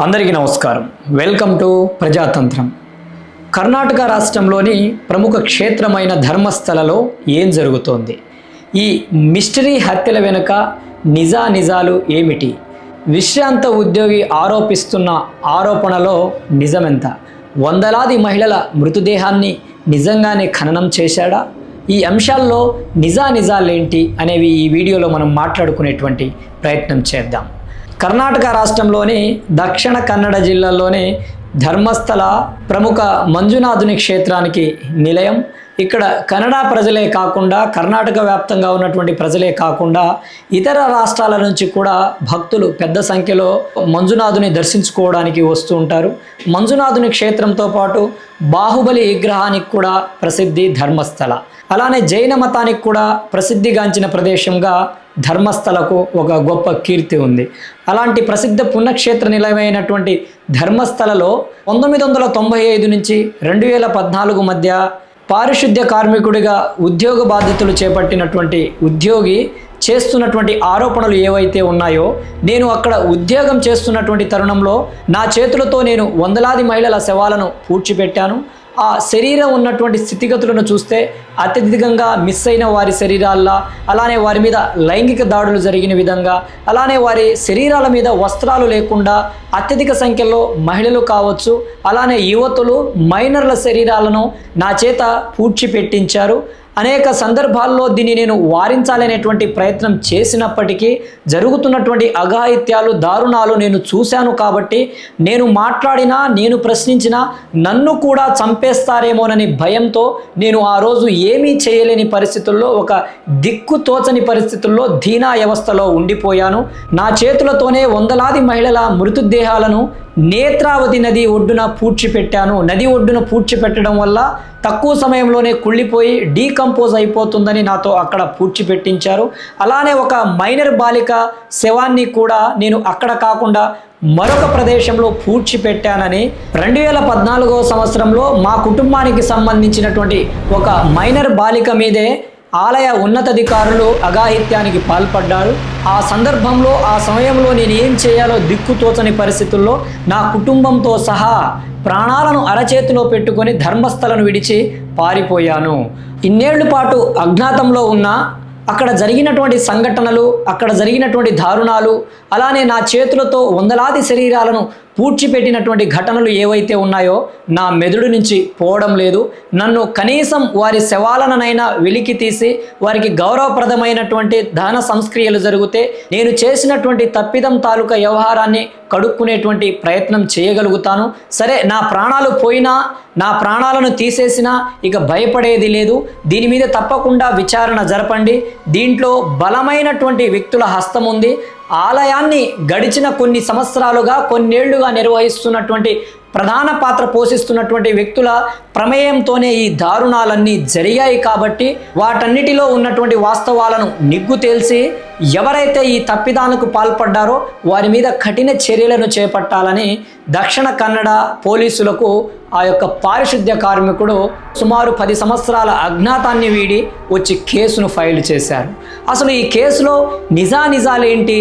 అందరికీ నమస్కారం. Welcome to Prajatantram. Karnataka రాష్ట్రంలోని ప్రముఖ క్షేత్రమైన ధర్మస్థలలో ఏం జరుగుతోంది? ఈ మిస్టరీ హత్యల వెనుక నిజా నిజాలు ఏమిటి? విశ్రాంత ఉద్యోగి ఆరోపిస్తున్న ఆరోపణలో నిజమెంత? వందలాది మహిళల మృతదేహాన్ని నిజంగానే ఖననం చేశాడా? ఈ అంశాల్లో నిజా నిజాలేంటి అనేవి ఈ వీడియోలో మనం మాట్లాడుకునేటువంటి ప్రయత్నం చేద్దాం. కర్ణాటక రాష్ట్రంలోని దక్షిణ కన్నడ జిల్లాలోని ధర్మస్థల ప్రముఖ మంజునాథుని క్షేత్రానికి నిలయం. ఇక్కడ కన్నడ ప్రజలే కాకుండా కర్ణాటక వ్యాప్తంగా ఉన్నటువంటి ప్రజలే కాకుండా ఇతర రాష్ట్రాల నుంచి కూడా భక్తులు పెద్ద సంఖ్యలో మంజునాథుని దర్శించుకోవడానికి వస్తూ ఉంటారు. మంజునాథుని క్షేత్రంతో పాటు బాహుబలి విగ్రహానికి కూడా ప్రసిద్ధి ధర్మస్థల. అలానే జైన మతానికి కూడా ప్రసిద్ధిగాంచిన ప్రదేశంగా ధర్మస్థలకు ఒక గొప్ప కీర్తి ఉంది. అలాంటి ప్రసిద్ధ పుణ్యక్షేత్ర నిలయమైనటువంటి ధర్మస్థలలో పంతొమ్మిది వందల తొంభై ఐదు నుంచి రెండు వేల పద్నాలుగు మధ్య పారిశుద్ధ్య కార్మికుడిగా ఉద్యోగ బాధ్యతలు చేపట్టినటువంటి ఉద్యోగి చేస్తున్నటువంటి ఆరోపణలు ఏవైతే ఉన్నాయో నేను అక్కడ ఉద్యోగం చేస్తున్నటువంటి తరుణంలో నా చేతులతో నేను వందలాది మహిళల శవాలను పూడ్చిపెట్టాను. ఆ శరీరం ఉన్నటువంటి స్థితిగతులను చూస్తే అత్యధికంగా మిస్ అయిన వారి శరీరాల్లో అలానే వారి మీద లైంగిక దాడులు జరిగిన విధంగా అలానే వారి శరీరాల మీద వస్త్రాలు లేకుండా అత్యధిక సంఖ్యలో మహిళలు కావచ్చు అలానే యువతులు మైనర్ల శరీరాలను నా చేత పూడ్చిపెట్టించారు. అనేక సందర్భాల్లో దీన్ని నేను వారించాలనేటువంటి ప్రయత్నం చేసినప్పటికీ జరుగుతున్నటువంటి అఘాయిత్యాలు దారుణాలు నేను చూశాను కాబట్టి నేను మాట్లాడినా నేను ప్రశ్నించినా నన్ను కూడా చంపేస్తారేమోనని భయంతో నేను ఆ రోజు ఏమీ చేయలేని పరిస్థితుల్లో ఒక దిక్కు తోచని పరిస్థితుల్లో ధీనా వ్యవస్థలో ఉండిపోయాను. నా చేతులతోనే వందలాది మహిళల మృతదేహాలను నేత్రావతి నది ఒడ్డున పూడ్చిపెట్టాను. నది ఒడ్డున పూడ్చిపెట్టడం వల్ల తక్కువ సమయంలోనే కుళ్ళిపోయి డీకంపోజ్ అయిపోతుందని నాతో అక్కడ పూడ్చిపెట్టించారు. అలానే ఒక మైనర్ బాలిక శవాన్ని కూడా నేను అక్కడ కాకుండా మరొక ప్రదేశంలో పూడ్చిపెట్టానని రెండు వేల పద్నాలుగో సంవత్సరంలో మా కుటుంబానికి సంబంధించినటువంటి ఒక మైనర్ బాలిక మీదే ఆలయ ఉన్నతాధికారులు అఘాయిత్యానికి పాల్పడ్డారు. ఆ సందర్భంలో ఆ సమయంలో నేను ఏం చేయాలో దిక్కుతోచని పరిస్థితుల్లో నా కుటుంబంతో సహా ప్రాణాలను అరచేతిలో పెట్టుకొని ధర్మస్థలను విడిచి పారిపోయాను. ఇన్నేళ్ళ పాటు అజ్ఞాతంలో ఉన్న అక్కడ జరిగినటువంటి సంఘటనలు అక్కడ జరిగినటువంటి దారుణాలు అలానే నా చేతులతో వందలాది శరీరాలను పూడ్చిపెట్టినటువంటి ఘటనలు ఏవైతే ఉన్నాయో నా మెదడు నుంచి పోవడం లేదు. నన్ను కనీసం వారి శవాలనైనా వెలికి తీసి వారికి గౌరవప్రదమైనటువంటి దాన సంస్క్రియలు జరిగితే నేను చేసినటువంటి తప్పిదం తాలూకా వ్యవహారాన్ని కడుక్కునేటువంటి ప్రయత్నం చేయగలుగుతాను. సరే నా ప్రాణాలు పోయినా నా ప్రాణాలను తీసేసినా ఇక భయపడేది లేదు. దీని మీద తప్పకుండా విచారణ జరపండి. దీంట్లో బలమైనటువంటి వ్యక్తుల హస్తం ఉంది ఆలయాన్ని గడిచిన కొన్ని సంవత్సరాలుగా కొన్నేళ్ళుగా నిర్వహిస్తున్నటువంటి ప్రధాన పాత్ర పోషిస్తున్నటువంటి వ్యక్తుల ప్రమేయంతోనే ఈ దారుణాలన్నీ జరిగాయి కాబట్టి వాటన్నిటిలో ఉన్నటువంటి వాస్తవాలను నిగ్గు తేల్చి ఎవరైతే ఈ తప్పిదానికి పాల్పడ్డారో వారి మీద కఠిన చర్యలను చేపట్టాలని దక్షిణ కన్నడ పోలీసులకు ఆ యొక్క పారిశుద్ధ్య కార్మికుడు సుమారు పది సంవత్సరాల అజ్ఞాతాన్ని వీడి వచ్చి కేసును ఫైల్ చేశారు. అసలు ఈ కేసులో నిజానిజాలేంటి?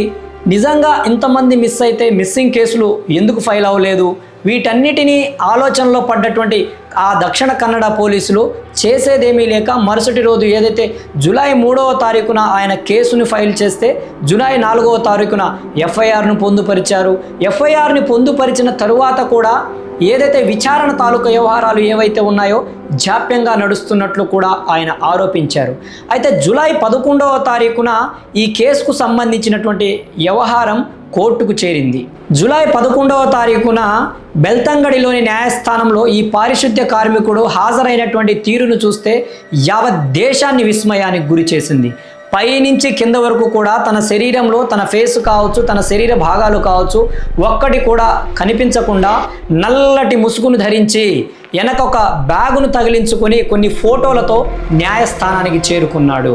నిజంగా ఇంతమంది మిస్ అయితే మిస్సింగ్ కేసులు ఎందుకు ఫైల్ అవ్వలేదు? వీటన్నిటినీ ఆలోచనలో పడ్డటువంటి ఆ దక్షిణ కన్నడ పోలీసులు చేసేదేమీ లేక మరుసటి రోజు ఏదైతే జూలై మూడవ తారీఖున ఆయన కేసును ఫైల్ చేస్తే జూలై నాలుగవ తారీఖున ఎఫ్ఐఆర్ను పొందుపరిచారు. ఎఫ్ఐఆర్ని పొందుపరిచిన తరువాత కూడా ఏదైతే విచారణ తాలూకా వ్యవహారాలు ఏవైతే ఉన్నాయో జాప్యంగా నడుస్తున్నట్లు కూడా ఆయన ఆరోపించారు. అయితే జూలై పదకొండవ తారీఖున ఈ కేసుకు సంబంధించినటువంటి వ్యవహారం కోర్టుకు చేరింది. జూలై పదకొండవ తారీఖున బెల్తంగడిలోని న్యాయస్థానంలో ఈ పారిశుద్ధ్య కార్మికుడు హాజరైనటువంటి తీరును చూస్తే యావత్ దేశాన్ని విస్మయానికి గురి చేసింది. పైనుంచి కింద వరకు కూడా తన శరీరంలో తన ఫేస్ కావచ్చు తన శరీర భాగాలు కావచ్చు ఒక్కటి కూడా కనిపించకుండా నల్లటి ముసుగును ధరించి వెనక ఒక బ్యాగును తగిలించుకొని కొన్ని ఫోటోలతో న్యాయస్థానానికి చేరుకున్నాడు.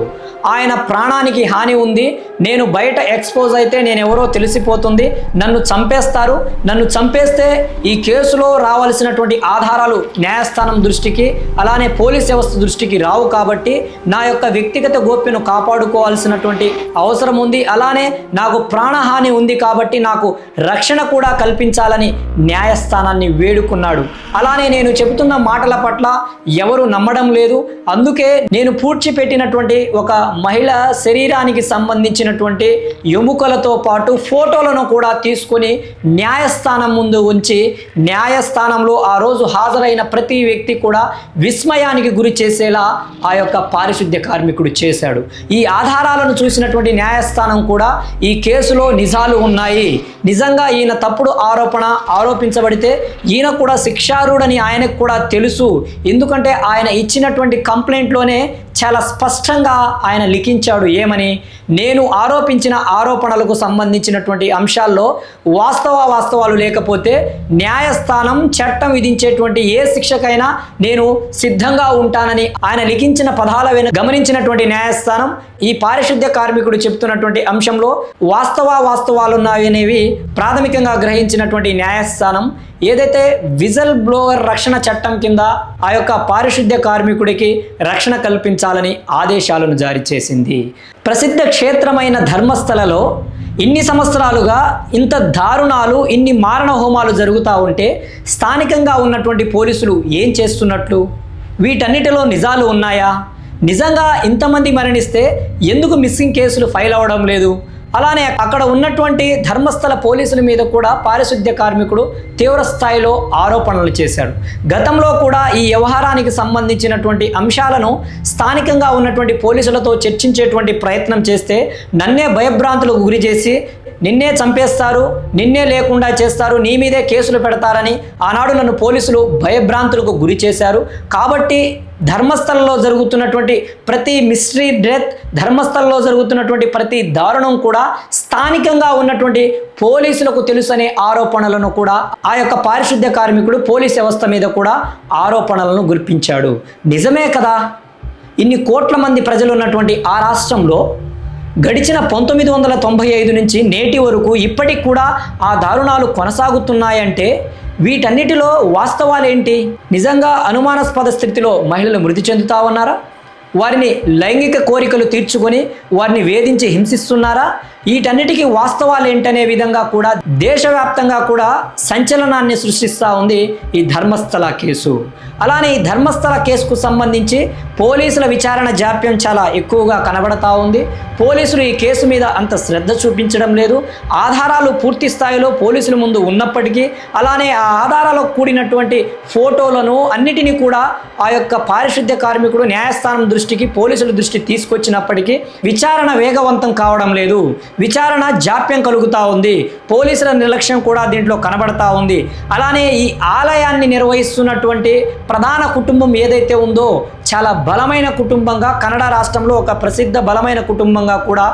ఆయన ప్రాణానికి హాని ఉంది. నేను బయట ఎక్స్పోజ్ అయితే నేను ఎవరో తెలిసిపోతుంది. నన్ను చంపేస్తారు. నన్ను చంపేస్తే ఈ కేసులో రావాల్సినటువంటి ఆధారాలు న్యాయస్థానం దృష్టికి అలానే పోలీస్ వ్యవస్థ దృష్టికి రావు కాబట్టి నా యొక్క వ్యక్తిగత గోప్యను కాపాడుకోవాల్సినటువంటి అవసరం ఉంది. అలానే నాకు ప్రాణహాని ఉంది కాబట్టి నాకు రక్షణ కూడా కల్పించాలని న్యాయస్థానాన్ని వేడుకున్నాడు. అలానే నేను చెబుతున్న మాటల పట్ల ఎవరు నమ్మడం లేదు. అందుకే నేను పూడ్చిపెట్టినటువంటి ఒక మహిళ శరీరానికి సంబంధించినటువంటి ఎముకలతో పాటు ఫోటోలను కూడా తీసుకొని న్యాయస్థానం ముందు ఉంచి న్యాయస్థానంలో ఆ రోజు హాజరైన ప్రతి వ్యక్తి కూడా విస్మయానికి గురి చేసేలా ఆ యొక్క పారిశుద్ధ్య కార్మికుడు చేశాడు. ఈ ఆధారాలను చూసినటువంటి న్యాయస్థానం కూడా ఈ కేసులో నిజాలు ఉన్నాయి. నిజంగా ఈయన తప్పుడు ఆరోపణ ఆరోపించబడితే ఈయన కూడా శిక్షారుడని ఆయనకు కూడా తెలుసు. ఎందుకంటే ఆయన ఇచ్చినటువంటి కంప్లైంట్లోనే చాలా స్పష్టంగా ఆయన లిఖించాడు. ఏమని? నేను ఆరోపించిన ఆరోపణలకు సంబంధించినటువంటి అంశాల్లో వాస్తవ వాస్తవాలు లేకపోతే న్యాయస్థానం చట్టం విధించేటువంటి ఏ శిక్షకైనా నేను సిద్ధంగా ఉంటానని ఆయన లిఖించిన పదాల వెను గమనించినటువంటి న్యాయస్థానం ఈ పారిశుద్ధ్య కార్మికుడు చెప్తున్నటువంటి అంశంలో వాస్తవ వాస్తవాలు ఉన్నాయనేవి ప్రాథమికంగా గ్రహించినటువంటి న్యాయస్థానం ఏదైతే విజల్ బ్లోవర్ రక్షణ చట్టం కింద ఆ యొక్క పారిశుద్ధ్య కార్మికుడికి రక్షణ కల్పించాలి కల్పించాలని ఆదేశాలను జారీ చేసింది. ప్రసిద్ధ క్షేత్రమైన ధర్మస్థలలో ఇన్ని సంవత్సరాలుగా ఇంత దారుణాలు ఇన్ని మారణ హోమాలు జరుగుతూ ఉంటే స్థానికంగా ఉన్నటువంటి పోలీసులు ఏం చేస్తున్నట్లు? వీటన్నిటిలో నిజాలు ఉన్నాయా? నిజంగా ఇంతమంది మరణిస్తే ఎందుకు మిస్సింగ్ కేసులు ఫైల్ అవ్వడం లేదు? అలానే అక్కడ ఉన్నటువంటి ధర్మస్థల పోలీసుల మీద కూడా పారిశుద్ధ్య కార్మికుడు తీవ్ర స్థాయిలో ఆరోపణలు చేశాడు. గతంలో కూడా ఈ వ్యవహారానికి సంబంధించినటువంటి అంశాలను స్థానికంగా ఉన్నటువంటి పోలీసులతో చర్చించేటువంటి ప్రయత్నం చేస్తే నన్నే భయభ్రాంతులకు గురి చేసి నిన్నే చంపేస్తారు నిన్నే లేకుండా చేస్తారు నీ మీదే కేసులు పెడతారని ఆనాడు నన్ను పోలీసులు భయభ్రాంతులకు గురి చేశారు. కాబట్టి ధర్మస్థలంలో జరుగుతున్నటువంటి ప్రతి మిస్టరీ డెత్ ధర్మస్థలంలో జరుగుతున్నటువంటి ప్రతి దారుణం కూడా స్థానికంగా ఉన్నటువంటి పోలీసులకు తెలుసనే ఆరోపణలను కూడా ఆ యొక్క పారిశుద్ధ్య కార్మికుడు పోలీస్ వ్యవస్థ మీద కూడా ఆరోపణలను గుర్పించాడు. నిజమే కదా? ఇన్ని కోట్ల మంది ప్రజలు ఉన్నటువంటి ఆ రాష్ట్రంలో గడిచిన పంతొమ్మిది వందల తొంభై ఐదు నుంచి నేటి వరకు ఇప్పటికి కూడా ఆ దారుణాలు కొనసాగుతున్నాయంటే వీటన్నిటిలో వాస్తవాలేంటి? నిజంగా అనుమానాస్పద స్థితిలో మహిళలు మృతి చెందుతా ఉన్నారా? వారిని లైంగిక కోరికలు తీర్చుకొని వారిని వేధించి హింసిస్తున్నారా? వీటన్నిటికీ వాస్తవాలు ఏంటనే విధంగా కూడా దేశవ్యాప్తంగా కూడా సంచలనాన్ని సృష్టిస్తూ ఉంది ఈ ధర్మస్థల కేసు. అలానే ఈ ధర్మస్థల కేసుకు సంబంధించి పోలీసుల విచారణ జాప్యం చాలా ఎక్కువగా కనబడతా ఉంది. పోలీసులు ఈ కేసు మీద అంత శ్రద్ధ చూపించడం లేదు. ఆధారాలు పూర్తి స్థాయిలో పోలీసుల ముందు ఉన్నప్పటికీ అలానే ఆ ఆధారాలకు కూడినటువంటి ఫోటోలను అన్నిటినీ కూడా ఆ యొక్క పారిశుద్ధ్య కార్మికుడు న్యాయస్థానం దృష్టికి పోలీసుల దృష్టి తీసుకొచ్చినప్పటికీ విచారణ వేగవంతం కావడం లేదు. విచారణ జాప్యం కలుగుతూ ఉంది. పోలీసుల నిర్లక్ష్యం కూడా దీంట్లో కనబడతా ఉంది. అలానే ఈ ఆలయాన్ని నిర్వహిస్తున్నటువంటి ప్రధాన కుటుంబం ఏదైతే ఉందో చాలా బలమైన కుటుంబంగా కన్నడ రాష్ట్రంలో ఒక ప్రసిద్ధ బలమైన కుటుంబంగా కూడా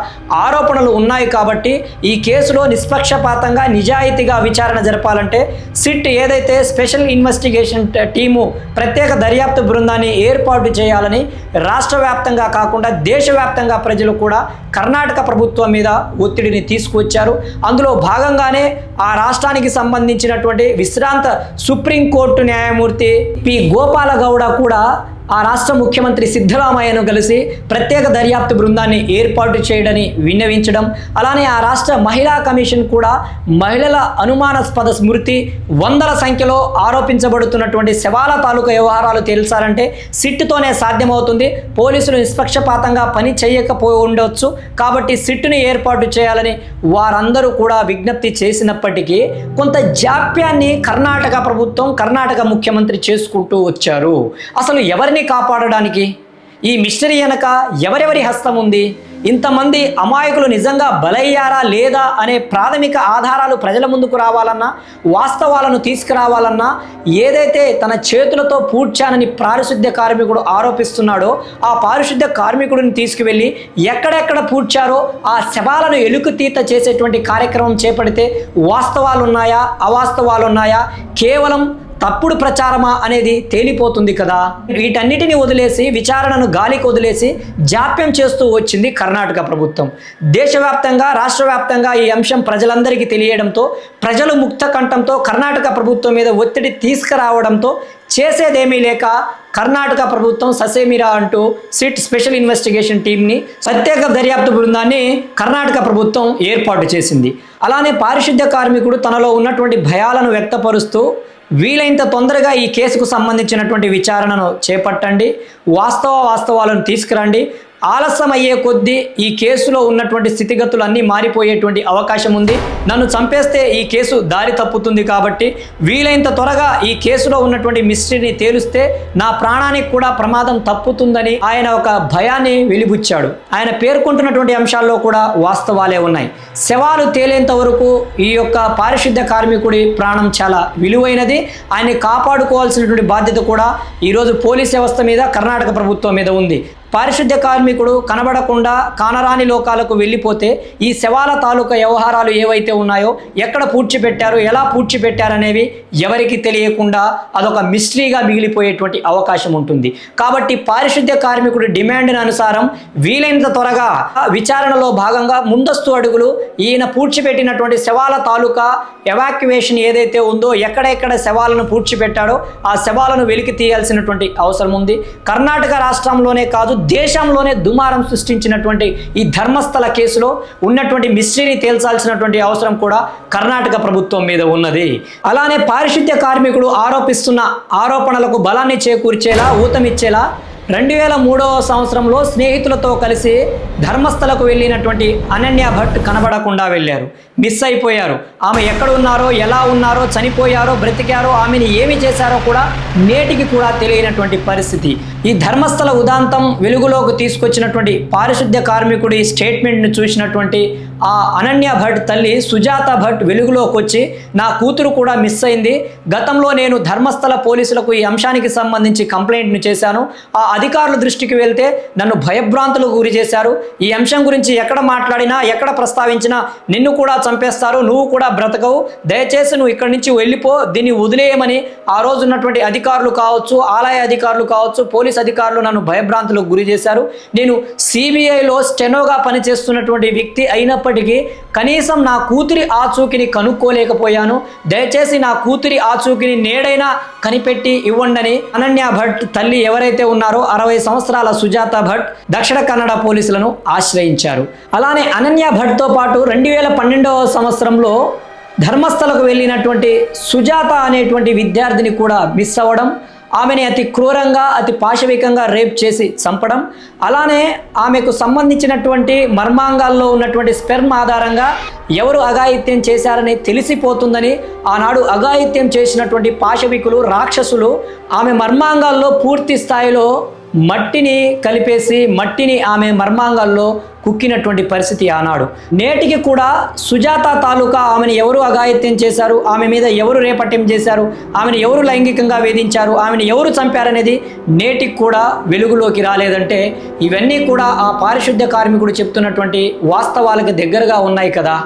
ఆరోపణలు ఉన్నాయి కాబట్టి ఈ కేసులో నిష్పక్షపాతంగా నిజాయితీగా విచారణ జరపాలంటే సిట్ ఏదైతే స్పెషల్ ఇన్వెస్టిగేషన్ టీము ప్రత్యేక దర్యాప్తు బృందాన్ని ఏర్పాటు చేయాలని రాష్ట్ర వ్యాప్తంగా కాకుండా దేశవ్యాప్తంగా ప్రజలు కూడా కర్ణాటక ప్రభుత్వం మీద ఒత్తిడిని తీసుకువచ్చారు. అందులో భాగంగానే ఆ రాష్ట్రానికి సంబంధించినటువంటి విశ్రాంత సుప్రీంకోర్టు న్యాయమూర్తి పి. గోపాల గౌడ కూడా ఆ రాష్ట్ర ముఖ్యమంత్రి సిద్ధరామయ్యను కలిసి ప్రత్యేక దర్యాప్తు బృందాన్ని ఏర్పాటు చేయడని విన్నవించడం అలానే ఆ రాష్ట్ర మహిళా కమిషన్ కూడా మహిళల అనుమానాస్పద స్మృతి వందల సంఖ్యలో ఆరోపించబడుతున్నటువంటి శవాల తాలూకా వ్యవహారాలు తేల్చాలంటే సిట్టుతోనే సాధ్యమవుతుంది. పోలీసులు నిష్పక్షపాతంగా పని చేయకపోయి ఉండవచ్చు కాబట్టి సిట్టుని ఏర్పాటు చేయాలని వారందరూ కూడా విజ్ఞప్తి చేసినప్పటికీ కొంత జాప్యాన్ని కర్ణాటక ప్రభుత్వం కర్ణాటక ముఖ్యమంత్రి చేసుకుంటూ వచ్చారు. అసలు ఎవరి ఎవరిని కాపాడడానికి? ఈ మిస్టరీ వెనక ఎవరెవరి హస్తం ఉంది? ఇంతమంది అమాయకులు నిజంగా బలయ్యారా లేదా అనే ప్రాథమిక ఆధారాలు ప్రజల ముందుకు రావాలన్నా వాస్తవాలను తీసుకురావాలన్నా ఏదైతే తన చేతులతో పూడ్చానని పారిశుద్ధ్య కార్మికుడు ఆరోపిస్తున్నాడో ఆ పారిశుద్ధ్య కార్మికుడిని తీసుకువెళ్ళి ఎక్కడెక్కడ పూడ్చారో ఆ శవాలను ఎలుకుతీత చేసేటువంటి కార్యక్రమం చేపడితే వాస్తవాలు ఉన్నాయా అవాస్తవాలు ఉన్నాయా కేవలం తప్పుడు ప్రచారమా అనేది తేలిపోతుంది కదా? వీటన్నిటిని వదిలేసి విచారణను గాలికి వదిలేసి జాప్యం చేస్తూ వచ్చింది కర్ణాటక ప్రభుత్వం. దేశవ్యాప్తంగా రాష్ట్ర వ్యాప్తంగా ఈ అంశం ప్రజలందరికీ తెలియడంతో ప్రజలు ముక్త కంఠంతో కర్ణాటక ప్రభుత్వం మీద ఒత్తిడి తీసుకురావడంతో చేసేదేమీ లేక కర్ణాటక ప్రభుత్వం ససేమిరా అంటూ సిట్ స్పెషల్ ఇన్వెస్టిగేషన్ టీంని ప్రత్యేక దర్యాప్తు బృందాన్ని కర్ణాటక ప్రభుత్వం ఏర్పాటు చేసింది. అలానే పారిశుద్ధ్య కార్మికుడు తనలో ఉన్నటువంటి భయాలను వ్యక్తపరుస్తూ వీలైనంత తొందరగా ఈ కేసుకు సంబంధించినటువంటి విచారణను చేపట్టండి. వాస్తవ వాస్తవాలను తీసుకురండి. ఆలస్యం అయ్యే కొద్దీ ఈ కేసులో ఉన్నటువంటి స్థితిగతులు అన్నీ మారిపోయేటువంటి అవకాశం ఉంది. నన్ను చంపేస్తే ఈ కేసు దారి తప్పుతుంది కాబట్టి వీలైనంత త్వరగా ఈ కేసులో ఉన్నటువంటి మిస్టరీని తేలిస్తే నా ప్రాణానికి కూడా ప్రమాదం తప్పుతుందని ఆయన ఒక భయాన్ని వెలిబుచ్చాడు. ఆయన పేర్కొంటున్నటువంటి అంశాల్లో కూడా వాస్తవాలే ఉన్నాయి. శవాలు తేలేంత వరకు ఈ యొక్క పారిశుద్ధ్య కార్మికుడి ప్రాణం చాలా విలువైనది. ఆయన్ని కాపాడుకోవాల్సినటువంటి బాధ్యత కూడా ఈరోజు పోలీస్ వ్యవస్థ మీద కర్ణాటక ప్రభుత్వం మీద ఉంది. పారిశుద్ధ్య కార్మికుడు కనబడకుండా కానరాని లోకాలకు వెళ్ళిపోతే ఈ శవాల తాలూకా వ్యవహారాలు ఏవైతే ఉన్నాయో ఎక్కడ పూడ్చిపెట్టారు ఎలా పూడ్చిపెట్టారనేవి ఎవరికి తెలియకుండా అదొక మిస్టరీగా మిగిలిపోయేటువంటి అవకాశం ఉంటుంది. కాబట్టి పారిశుద్ధ్య కార్మికుడు డిమాండ్ అనుసారం వీలైనంత త్వరగా విచారణలో భాగంగా ముందస్తు అడుగులు ఈయన పూడ్చిపెట్టినటువంటి శవాల తాలూకా ఎవాక్యువేషన్ ఏదైతే ఉందో ఎక్కడెక్కడ శవాలను పూడ్చిపెట్టాడో ఆ శవాలను వెలికి తీయాల్సినటువంటి అవసరం ఉంది. కర్ణాటక రాష్ట్రంలోనే కాదు దేశంలోనే దుమారం సృష్టించినటువంటి ఈ ధర్మస్థల కేసులో ఉన్నటువంటి మిస్టరీని తేల్చాల్సినటువంటి అవసరం కూడా కర్ణాటక ప్రభుత్వం మీద ఉన్నది. అలానే పారిశుద్ధ్య కార్మికుడు ఆరోపిస్తున్న ఆరోపణలకు బలాన్ని చేకూర్చేలా ఊతమిచ్చేలా రెండు వేల మూడవ సంవత్సరంలో స్నేహితులతో కలిసి ధర్మస్థలకు వెళ్ళినటువంటి అనన్య భట్ కనబడకుండా వెళ్ళారు. మిస్ అయిపోయారు. ఆమె ఎక్కడ ఉన్నారో ఎలా ఉన్నారో చనిపోయారో బ్రతికారో ఆమెను ఏమి చేశారో కూడా నేటికి కూడా తెలియనటువంటి పరిస్థితి. ఈ ధర్మస్థల ఉదాంతం వెలుగులోకి తీసుకొచ్చినటువంటి పారిశుద్ధ్య కార్మికుడి స్టేట్మెంట్ను చూసినటువంటి ఆ అనన్య భట్ తల్లి సుజాత భట్ వెలుగులోకి వచ్చి నా కూతురు కూడా మిస్ అయింది. గతంలో నేను ధర్మస్థల పోలీసులకు ఈ అంశానికి సంబంధించి కంప్లైంట్ను చేశాను. ఆ అధికారుల దృష్టికి వెళ్తే నన్ను భయభ్రాంతులకు గురి చేశారు. ఈ అంశం గురించి ఎక్కడ మాట్లాడినా ఎక్కడ ప్రస్తావించినా నిన్ను కూడా చంపేస్తారు. నువ్వు కూడా బ్రతకవు. దయచేసి నువ్వు ఇక్కడి నుంచి వెళ్ళిపో. దీన్ని వదిలేయమని ఆ రోజు ఉన్నటువంటి అధికారులు కావచ్చు ఆలయ అధికారులు కావచ్చు పోలీస్ అధికారులు నన్ను భయభ్రాంతులకు గురి చేశారు. నేను సిబిఐలో స్టెనోగా పనిచేస్తున్నటువంటి వ్యక్తి అయినప్పటికీ కనీసం నా కూతురి ఆచూకిని కనుక్కోలేకపోయాను. దయచేసి నా కూతురి ఆచూకిని నేడైనా కనిపెట్టి ఇవ్వండని అనన్య భట్ తల్లి ఎవరైతే ఉన్నారో అరవై సంవత్సరాల సుజాత భట్ దక్షిణ కన్నడ పోలీసులను ఆశ్రయించారు. అలానే అనన్య భట్తో పాటు రెండు వేల పన్నెండవ సంవత్సరంలో ధర్మస్థలకు వెళ్ళినటువంటి సుజాత అనేటువంటి విద్యార్థిని కూడా మిస్ అవ్వడం ఆమెని అతి క్రూరంగా అతి పాశవికంగా రేప్ చేసి చంపడం. అలానే ఆమెకు సంబంధించినటువంటి మర్మాంగాల్లో ఉన్నటువంటి స్పెర్మ్ ఆధారంగా ఎవరు అఘాయిత్యం చేశారని తెలిసిపోతుందని ఆనాడు అఘాయిత్యం చేసినటువంటి పాశవికులు రాక్షసులు ఆమె మర్మాంగాల్లో పూర్తి స్థాయిలో మట్టిని కలిపేసి మట్టిని ఆమె మర్మాంగాల్లో కుక్కినటువంటి పరిస్థితి ఆనాడు. నేటికి కూడా సుజాత తాలూకా ఆమెను ఎవరు అఘాయిత్యం చేశారు? ఆమె మీద ఎవరు రేపట్యం చేశారు? ఆమెను ఎవరు లైంగికంగా వేధించారు? ఆమెను ఎవరు చంపారనేది నేటికి కూడా వెలుగులోకి రాలేదంటే ఇవన్నీ కూడా ఆ పారిశుద్ధ్య కార్మికుడు చెప్తున్నటువంటి వాస్తవాలకు దగ్గరగా ఉన్నాయి కదా.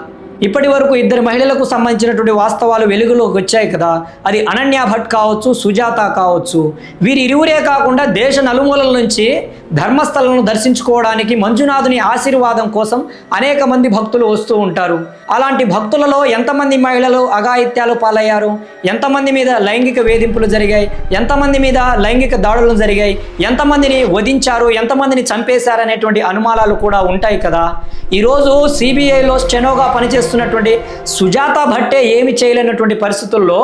ఇప్పటి వరకు ఇద్దరు మహిళలకు సంబంధించినటువంటి వాస్తవాలు వెలుగులోకి వచ్చాయి కదా. అది అనన్య భట్ కావచ్చు సుజాత కావచ్చు. వీరి ఇరువురే కాకుండా దేశ నలుమూలల నుంచి ధర్మస్థలను దర్శించుకోవడానికి మంజునాథుని ఆశీర్వాదం కోసం అనేక మంది భక్తులు వస్తూ ఉంటారు. అలాంటి భక్తులలో ఎంతమంది మహిళలు అఘాయిత్యాలు పాలయ్యారు? ఎంతమంది మీద లైంగిక వేధింపులు జరిగాయి? ఎంతమంది మీద లైంగిక దాడులు జరిగాయి? ఎంతమందిని వధించారు? ఎంతమందిని చంపేశారనేటువంటి అనుమానాలు కూడా ఉంటాయి కదా. ఈరోజు సిబిఐలో స్టెనోగా పనిచేస్తున్నటువంటి సుజాత భట్టే ఏమి చేయలేనటువంటి పరిస్థితుల్లో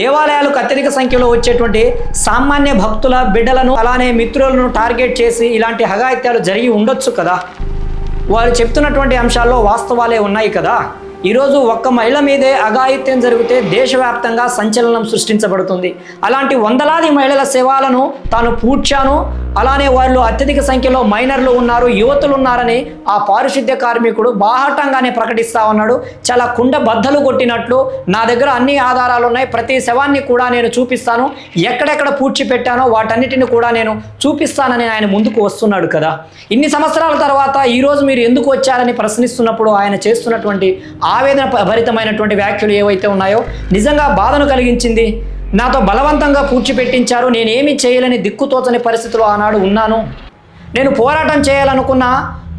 దేవాలయాలకు అత్యధిక సంఖ్యలో వచ్చేటువంటి సామాన్య భక్తుల బిడ్డలను అలానే మిత్రులను టార్గెట్ చేసి ఇలాంటి హగాయిత్యాలు జరిగి ఉండొచ్చు కదా. వారు చెప్తున్నటువంటి అంశాల్లో వాస్తవాలే ఉన్నాయి కదా. ఈరోజు ఒక్క మహిళ మీదే అఘాయిత్యం జరిగితే దేశవ్యాప్తంగా సంచలనం సృష్టించబడుతుంది. అలాంటి వందలాది మహిళల సేవలను తాను పూడ్చాను అలానే వారిలో అత్యధిక సంఖ్యలో మైనర్లు ఉన్నారు యువతులు ఉన్నారని ఆ పారిశుద్ధ్య కార్మికుడు బాహాటంగానే ప్రకటిస్తా ఉన్నాడు. చాలా కుండ బద్దలు కొట్టినట్లు నా దగ్గర అన్ని ఆధారాలు ఉన్నాయి. ప్రతి శవాన్ని కూడా నేను చూపిస్తాను. ఎక్కడెక్కడ పూడ్చి పెట్టానో వాటన్నిటిని కూడా నేను చూపిస్తానని ఆయన ముందుకు వస్తున్నాడు కదా. ఇన్ని సంవత్సరాల తర్వాత ఈరోజు మీరు ఎందుకు వచ్చారని ప్రశ్నిస్తున్నప్పుడు ఆయన చేస్తున్నటువంటి ఆవేదన భరితమైనటువంటి వ్యాఖ్యలు ఏవైతే ఉన్నాయో నిజంగా బాధను కలిగించింది? నాతో బలవంతంగా పూడ్చిపెట్టించారు నేనేమి చేయలేని దిక్కుతోచని పరిస్థితిలో ఆనాడు ఉన్నాను. నేను పోరాటం చేయాలనుకున్నా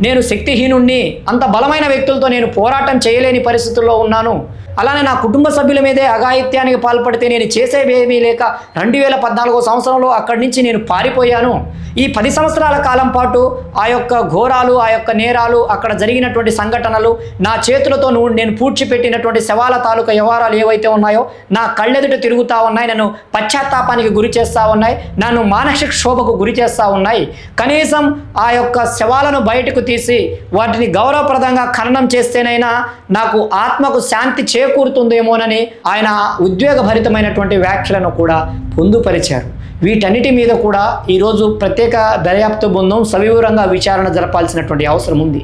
నేను శక్తిహీనుణ్ణి అంత బలమైన వ్యక్తులతో నేను పోరాటం చేయలేని పరిస్థితుల్లో ఉన్నాను. అలానే నా కుటుంబ సభ్యుల మీదే అఘాయిత్యానికి పాల్పడితే నేను చేసేవేమీ లేక రెండు వేల పద్నాలుగో సంవత్సరంలో అక్కడి నుంచి నేను పారిపోయాను. ఈ పది సంవత్సరాల కాలం పాటు ఆ యొక్క ఘోరాలు ఆ యొక్క నేరాలు అక్కడ జరిగినటువంటి సంఘటనలు నా చేతులతో నువ్వు నేను పూడ్చిపెట్టినటువంటి శవాల తాలూకా వ్యవహారాలు ఏవైతే ఉన్నాయో నా కళ్ళెదుట తిరుగుతూ ఉన్నాయి నన్ను పశ్చాత్తాపానికి గురి చేస్తూ ఉన్నాయి నన్ను మానసిక క్షోభకు గురి చేస్తూ ఉన్నాయి. కనీసం ఆ యొక్క శవాలను బయటకు తీసి వాటిని గౌరవప్రదంగా ఖననం చేస్తేనైనా నాకు ఆత్మకు శాంతి చే చేకూరుతుందేమోనని ఆయన ఉద్వేగభరితమైనటువంటి వ్యాఖ్యలను కూడా పొందుపరిచారు. వీటన్నిటి మీద కూడా ఈరోజు ప్రత్యేక దర్యాప్తు బృందం సవివరంగా విచారణ జరపాల్సినటువంటి అవసరం ఉంది.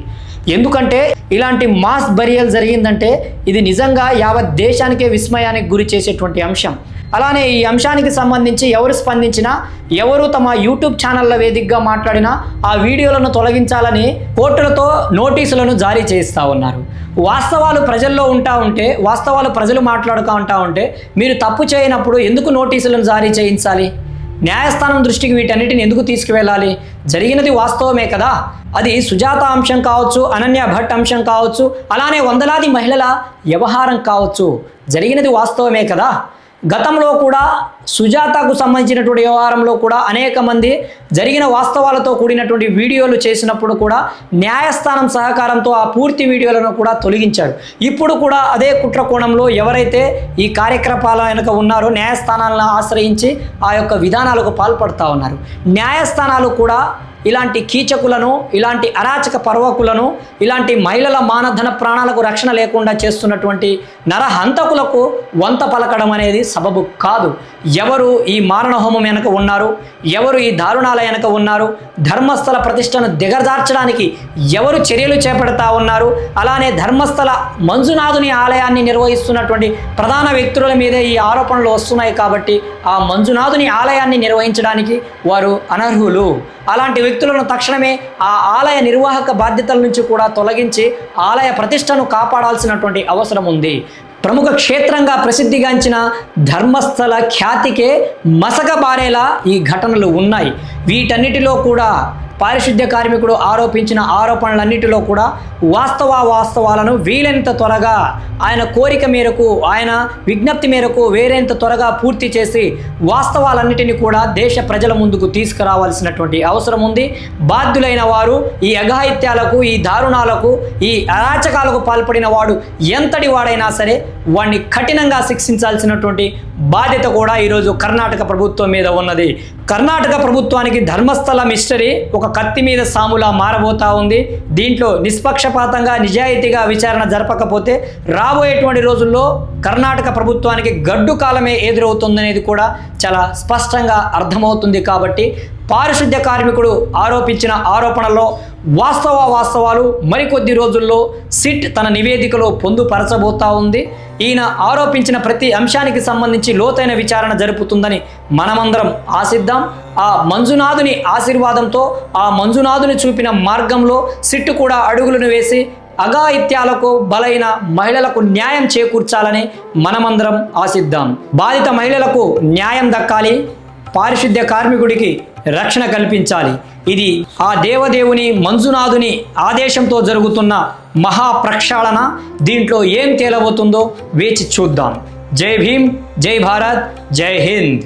ఎందుకంటే ఇలాంటి మాస్ బరియల్ జరిగిందంటే ఇది నిజంగా యావత్ దేశానికే విస్మయానికి గురి చేసేటువంటి అంశం. అలానే ఈ అంశానికి సంబంధించి ఎవరు స్పందించినా ఎవరు తమ యూట్యూబ్ ఛానళ్ళ వేదికగా మాట్లాడినా ఆ వీడియోలను తొలగించాలని కోర్టులతో నోటీసులను జారీ చేస్తూ ఉన్నారు. వాస్తవాలు ప్రజల్లో ఉంటా ఉంటే వాస్తవాలు ప్రజలు మాట్లాడుతూ ఉంటా ఉంటే మీరు తప్పు చేయనప్పుడు ఎందుకు నోటీసులను జారీ చేయించాలి? న్యాయస్థానం దృష్టికి వీటన్నిటిని ఎందుకు తీసుకువెళ్ళాలి? జరిగినది వాస్తవమే కదా? అది సుజాత అంశం కావచ్చు అనన్య భట్ అంశం కావచ్చు అలానే వందలాది మహిళల వ్యవహారం కావచ్చు. జరిగినది వాస్తవమే కదా? గతంలో కూడా సుజాతకు సంబంధించినటువంటి వ్యవహారంలో కూడా అనేక మంది జరిగిన వాస్తవాలతో కూడినటువంటి వీడియోలు చేసినప్పుడు కూడా న్యాయస్థానం సహకారంతో ఆ పూర్తి వీడియోలను కూడా తొలగించారు ఇప్పుడు కూడా అదే కుట్ర కోణంలో ఎవరైతే ఈ కార్యక్రమాల వెనుక ఉన్నారో న్యాయస్థానాలను ఆశ్రయించి ఆ యొక్క విధానాలకు పాల్పడుతూ ఉన్నారు. న్యాయస్థానాలు కూడా ఇలాంటి కీచకులను ఇలాంటి అరాచక పర్వకులను ఇలాంటి మహిళల మానధన ప్రాణాలకు రక్షణ లేకుండా చేస్తున్నటువంటి నరహంతకులకు వంత పలకడం అనేది సబబు కాదు. ఎవరు ఈ మారణహోమం వెనక ఉన్నారు? ఎవరు ఈ దారుణాల వెనక ఉన్నారు? ధర్మస్థల ప్రతిష్టను దిగజార్చడానికి ఎవరు చర్యలు చేపడతా ఉన్నారు? అలానే ధర్మస్థల మంజునాథుని ఆలయాన్ని నిర్వహిస్తున్నటువంటి ప్రధాన వ్యక్తుల మీదే ఈ ఆరోపణలు వస్తున్నాయి కాబట్టి ఆ మంజునాథుని ఆలయాన్ని నిర్వహించడానికి వారు అనర్హులు. అలాంటి వ్యక్తులను తక్షణమే ఆ ఆలయ నిర్వాహక బాధ్యతల నుంచి కూడా తొలగించి ఆలయ ప్రతిష్టను కాపాడాల్సినటువంటి అవసరం ఉంది. ప్రముఖ క్షేత్రంగా ప్రసిద్ధిగాంచిన ధర్మస్థల ఖ్యాతికే మసక బారేలా ఈ ఘటనలు ఉన్నాయి. వీటన్నిటిలో కూడా పారిశుద్ధ్య కార్మికుడు ఆరోపించిన ఆరోపణలన్నిటిలో కూడా వాస్తవ వాస్తవాలను వీలైనంత త్వరగా ఆయన కోరిక మేరకు ఆయన విజ్ఞప్తి మేరకు వేరేంత త్వరగా పూర్తి చేసి వాస్తవాలన్నిటిని కూడా దేశ ప్రజల ముందుకు తీసుకురావాల్సినటువంటి అవసరం ఉంది. బాధ్యులైన వారు ఈ అఘాయిత్యాలకు ఈ దారుణాలకు ఈ అరాచకాలకు పాల్పడిన వాడు ఎంతటి వాడైనా సరే వాడిని కఠినంగా శిక్షించాల్సినటువంటి బాధ్యత కూడా ఈరోజు కర్ణాటక ప్రభుత్వం మీద ఉన్నది. కర్ణాటక ప్రభుత్వానికి ధర్మస్థల మిస్టరీ ఒక కత్తి మీద సాములా మారబోతా ఉంది. దీంట్లో నిష్పక్షపాతంగా నిజాయితీగా విచారణ జరపకపోతే రాబోయేటువంటి రోజుల్లో కర్ణాటక ప్రభుత్వానికి గడ్డు కాలమే ఎదురవుతుందనేది కూడా చాలా స్పష్టంగా అర్థమవుతుంది కాబట్టి పారిశుద్ధ్య కార్మికుడు ఆరోపించిన ఆరోపణలో వాస్తవ వాస్తవాలు మరికొద్ది రోజుల్లో సిట్ తన నివేదికలో పొందుపరచబోతా ఉంది. ఈయన ఆరోపించిన ప్రతి అంశానికి సంబంధించి లోతైన విచారణ జరుపుతుందని మనమందరం ఆశిద్దాం. ఆ మంజునాథుని ఆశీర్వాదంతో ఆ మంజునాథుని చూపిన మార్గంలో సిట్టు కూడా అడుగులను వేసి అఘాయిత్యాలకు బలైన మహిళలకు న్యాయం చేకూర్చాలని మనమందరం ఆశిద్దాం. బాధిత మహిళలకు న్యాయం దక్కాలి. పారిశుద్ధ్య కార్మికుడికి రక్షణ కల్పించాలి. ఇది ఆ దేవదేవుని మంజునాథుని ఆదేశంతో జరుగుతున్న మహా ప్రక్షాళన దీంట్లో ఏం తేలబోతుందో వేచి చూద్దాం. జై భీమ్ జై భారత్ జై హింద్.